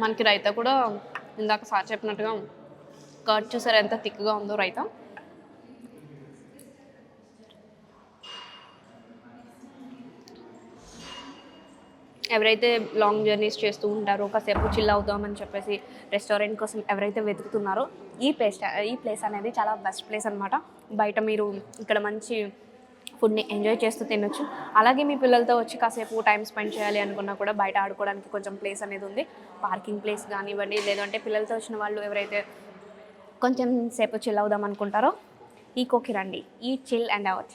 మనకి రైతా కూడా ఇందాక సార్ చెప్పినట్టుగా కర్డ్ చూసారు ఎంత థిక్గా ఉందో రైతా? ఎవరైతే లాంగ్ జర్నీస్ చేస్తూ ఉంటారో కాసేపు చిల్ అవుతామని చెప్పేసి రెస్టారెంట్ కోసం ఎవరైతే వెతుకుతున్నారో ఈ ప్లేస్ ఈ ప్లేస్ అనేది చాలా బెస్ట్ ప్లేస్ అనమాట బయట మీరు ఇక్కడ మంచి ఫుడ్ని ఎంజాయ్ చేస్తూ తినొచ్చు. అలాగే మీ పిల్లలతో వచ్చి కాసేపు టైం స్పెండ్ చేయాలి అనుకున్నా కూడా బయట ఆడుకోవడానికి కొంచెం ప్లేస్ అనేది ఉంది. పార్కింగ్ ప్లేస్ కానివ్వండి లేదంటే పిల్లలతో వచ్చిన వాళ్ళు ఎవరైతే కొంచెం సేపు చిల్ అవుదాం అనుకుంటారో ఈ కోకి రండి. ఈ చిల్ అండ్ అవర్.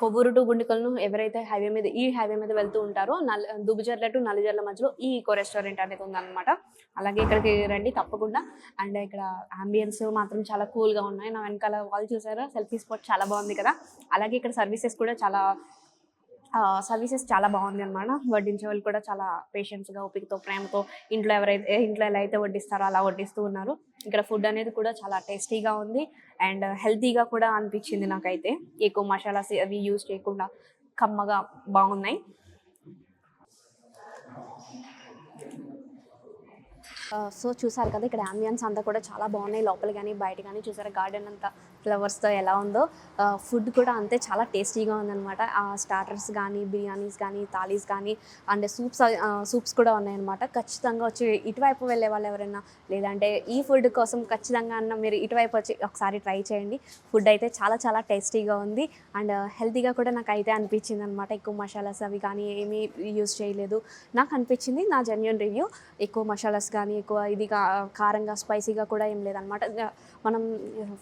కొవ్వూరు టు గుండికలను ఎవరైతే హైవే మీద ఈ హైవే మీద వెళ్తూ ఉంటారో నల్ దుబుజర్ల టు నల్లజర్ల మధ్యలో ఈ ఈకో రెస్టారెంట్ అనేది ఉందన్నమాట. అలాగే ఇక్కడికి రండి తప్పకుండా. అండ్ ఇక్కడ అంబియన్స్ మాత్రం చాలా కూల్గా ఉన్నాయి. నా వెనకాల వాళ్ళు చూసారా? సెల్ఫీ స్పాట్ చాలా బాగుంది కదా. అలాగే ఇక్కడ సర్వీసెస్ కూడా చాలా సర్వీసెస్ చాలా బాగుంది అనమాట వడ్డించే వాళ్ళు కూడా చాలా పేషెన్స్గా ఓపికతో ప్రేమతో ఇంట్లో ఎవరైతే ఇంట్లో ఎలా అయితే వడ్డిస్తారో అలా వడ్డిస్తూ ఉన్నారు. ఇక్కడ ఫుడ్ అనేది కూడా చాలా టేస్టీగా ఉంది అండ్ హెల్తీగా కూడా అనిపించింది నాకైతే. ఎక్కువ మసాలాస్ అవి యూజ్ చేయకుండా కమ్మగా బాగున్నాయి. సో చూసారు కదా ఇక్కడ అంబియన్స్ అంతా కూడా చాలా బాగున్నాయి. లోపల కానీ బయట కానీ చూసారా గార్డెన్ అంతా ఫ్లవర్స్తో ఎలా ఉందో ఫుడ్ కూడా అంతే చాలా టేస్టీగా ఉందన్నమాట. ఆ స్టార్టర్స్ కానీ బిర్యానీస్ కానీ థాలీస్ కానీ అండ్ సూప్స్ సూప్స్ కూడా ఉన్నాయన్నమాట. ఖచ్చితంగా వచ్చి ఇటువైపు వెళ్ళే వాళ్ళు ఎవరైనా లేదంటే ఈ ఫుడ్ కోసం ఖచ్చితంగా అన్న మీరు ఇటువైపు వచ్చి ఒకసారి ట్రై చేయండి. ఫుడ్ అయితే చాలా చాలా టేస్టీగా ఉంది. అండ్ హెల్తీగా కూడా నాకు అయితే అనిపించింది అనమాట ఎక్కువ మసాలాస్ అవి కానీ ఏమీ యూజ్ చేయలేదు. నాకు అనిపించింది నా జెన్యున్ రివ్యూ. ఎక్కువ మసాలాస్ కానీ ఎక్కువ ఇది కారంగా స్పైసీగా కూడా ఏం లేదనమాట మనం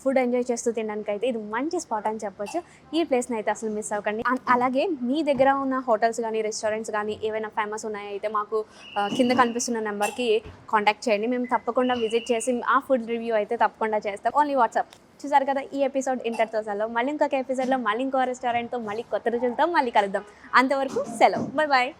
ఫుడ్ ఎంజాయ్ చేస్తే తినడానికి అయితే ఇది మంచి స్పాట్ అని చెప్పొచ్చు. ఈ ప్లేస్ని అయితే అసలు మిస్ అవ్వకండి. అలాగే మీ దగ్గర ఉన్న హోటల్స్ కానీ రెస్టారెంట్స్ కానీ ఏవైనా ఫేమస్ ఉన్నాయైతే మాకు కింద కనిపిస్తున్న నెంబర్కి కాంటాక్ట్ చేయండి. మేము తప్పకుండా విజిట్ చేసి ఆ ఫుడ్ రివ్యూ అయితే తప్పకుండా చేస్తాం. Only WhatsApp. చూసారు కదా ఈ ఎపిసోడ్ ఇంటర్తో సెలవు మళ్ళీ ఇంకొక ఎపిసోడ్లో మళ్ళీ ఇంకో రెస్టారెంట్తో మళ్ళీ కొత్త రుచులతో మళ్ళీ కలుద్దాం. అంతవరకు సెలవు. Bye bye